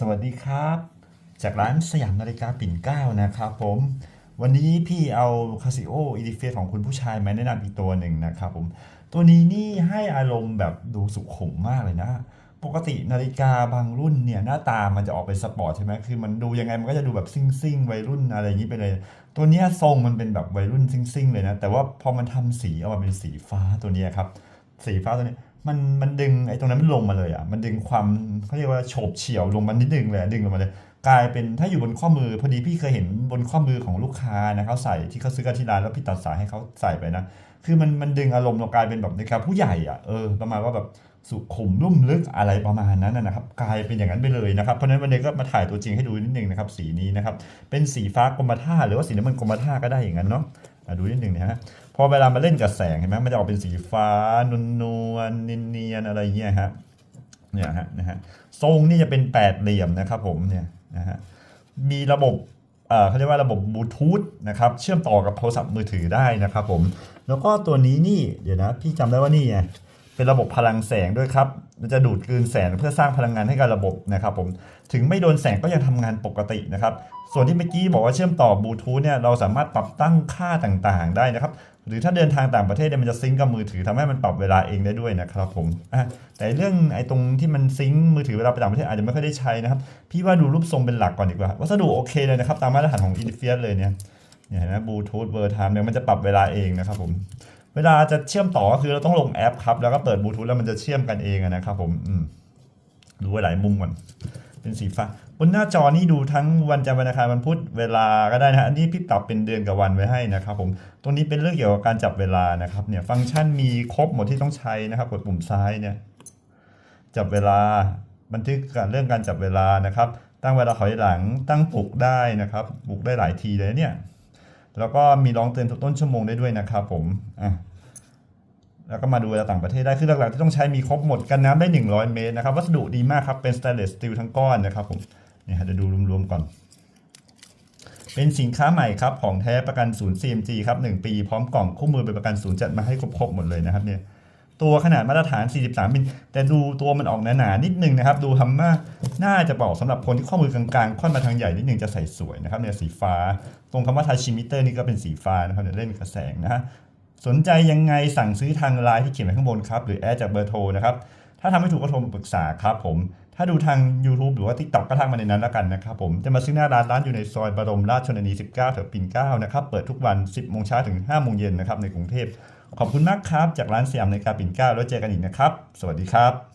สวัสดีครับ จากร้านสยามนาฬิกาปิ่นเก้านะครับผม วันนี้พี่เอาคาซิโออีดิเฟของคุณผู้ชายมาแนะนำอีกตัวหนึ่งนะครับผม ตัวนี้นี่ให้อารมณ์แบบดูสุขุมมากเลยนะ ปกตินาฬิกาบางรุ่นเนี่ยหน้าตามันจะออกเป็นสปอร์ตใช่ไหมคือมันดูยังไงมันก็จะดูแบบซิ่งซิ่งวัยรุ่นอะไรอย่างนี้ไปเลย ตัวนี้ทรงมันเป็นแบบวัยรุ่นซิ่งซิ่งเลยนะ แต่ว่าพอมันทำสีออกมาเป็นสีฟ้าตัวนี้ครับ สีฟ้าตัวนี้ มันมันดึงไอ้ตรงนั้นมันลงมาเลยอะมันดึงความเขาเรียกว่าโฉบเฉี่ยวลงมานิดนึงเลยดึงลงมาเลย กลายเป็นถ้าอยู่บนข้อมือ พอดีพี่เคยเห็นบนข้อมือของลูกค้านะเขาใส่ที่เขาซื้อกันที่ร้านแล้วพี่ตัดสายให้เขาใส่ไปนะคือมันมันดึงอารมณ์เรากลายเป็นแบบนาฬิกาผู้ใหญ่อะเออประมาณว่าแบบสุขุมลุ่มลึกอะไรประมาณนั้นนะครับกลายเป็นอย่างนั้นไปเลยนะครับเพราะนั้นวันนี้ก็มาถ่ายตัวจริงให้ดูนิดนึงนะครับสีนี้นะครับเป็นสีฟ้ากรมท่าหรือว่าสีน้ำมันกรมท่าก็ได้อย่างนั้นเนาะ ดูนิดหนึ่งนะฮะพอเวลามาเล่นกับแสงเห็นไหมมันจะออกเป็นสีฟ้านวลนวลเนียนๆอะไรเงี้ยฮะเนี่ยฮะนะฮะทรงนี่จะเป็นแปดเหลี่ยมนะครับผมเนี่ยนะฮะมีระบบเอ่อเขาเรียกว่าระบบบลูทูธนะครับเชื่อมต่อกับโทรศัพท์มือถือได้นะครับผม แล้วก็ตัวนี้นี่เดี๋ยวนะ พี่จำได้ว่านี่ไง เป็นระบบพลังแสงด้วยครับ มันจะดูดกลืนแสงเพื่อสร้างพลังงานให้กับระบบนะครับผม ถึงไม่โดนแสงก็ยังทำงานปกตินะครับ ส่วนที่เมื่อกี้บอกว่าเชื่อมต่อบลูทูธเนี่ย เราสามารถปรับตั้งค่าต่างๆ ได้นะครับ หรือถ้าเดินทางต่างประเทศเนี่ยมันจะซิงกับมือถือทำให้มันปรับเวลาเองได้ด้วยนะครับผม แต่เรื่องไอ้ตรงที่มันซิงก์มือถือเวลาไปต่างประเทศอาจจะไม่ค่อยได้ใช้นะครับ พี่ว่าดูรูปทรงเป็นหลักก่อนดีกว่า วัสดุโอเคเลยนะครับ ตามมาตรฐานของ i n f i เลยสเนี่ยเนี่ยเห็นไหมบลูทูธเวอร์ไทม์เนี่ยมันจะปรับเวลาเองนะครับผม เวลาจะเชื่อมต่อก็คือเราต้องลงแอปครับ แล้วก็เปิดบลูทูธแล้วมันจะเชื่อมกันเองนะครับผมอืมดูไว้หลายมุมก่อนเป็นสีฟ้าบนหน้าจอนี่ดูทั้งวันจันทร์วันอังคารวันพุธเวลาก็ได้นะฮะอันนี้พี่ปรับเป็นเดือนกับวันไว้ให้นะครับผมตรงนี้เป็นเรื่องเกี่ยวกับการจับเวลานะครับเนี่ยฟังก์ชันมีครบหมดที่ต้องใช้นะครับกดปุ่มซ้ายเนี่ยจับเวลาบันทึกการเรื่องการจับเวลานะครับ ตั้งเวลาถอยหลังตั้งปลุกได้นะครับปลุกได้หลายทีเลยเนี่ย แล้วก็มีร้องเตือนทุกต้นชั่วโมงได้ด้วยนะครับผมอะแล้วก็มาดูเวลาต่างประเทศได้ คือหลักๆที่ต้องใช้มีครบหมดกันน้ำได้ 100 เมตรนะครับ วัสดุดีมากครับ เป็นสแตนเลสสตีลทั้งก้อนนะครับผมเนี่ยฮะเดี๋ยวดูรวมๆก่อน เป็นสินค้าใหม่ครับ ของแท้ประกันศูนย์ CMG ครับ 1 ปีพร้อมกล่องคู่มือเป็นประกันศูนย์จัดมาให้ครบๆหมดเลยนะครับเนี่ย ตัวขนาดมาตรฐาน 43มิลแต่ดูตัวมันออกหนาๆนิดนึงนะครับ ดูทำมาน่าจะบอกสำหรับคนที่ข้อมือกลางๆ ค่อนมาทางใหญ่นิดนึงจะใส่สวยนะครับเนี่ยสีฟ้า ตรงคำว่าทาชิมิเตอร์นี่ก็เป็นสีฟ้านะครับเดี๋ยวเล่นกระแสงนะฮะสนใจยังไงสั่งซื้อทางไลน์ที่เขียนไว้ข้างบนครับ หรือแอดจากเบอร์โทรนะครับ ถ้าทำไม่ถูกก็โทรมาปรึกษาครับผม ถ้าดูทาง YouTube หรือว่า TikTok ก็ทักมาในนั้นแล้วกันนะครับผม จะมาซื้อหน้าร้านร้านอยู่ในซอยบรมราชชนนี 19แถวปิ่นเกล้านะครับ เปิดทุกวัน 10โมงเช้าถึง5โมงเย็นนะครับในกรุงเทพ ขอบคุณมากครับ จากร้านสยามนกาปิ่นเก้าแล้วเจอกันอีกนะครับ สวัสดีครับ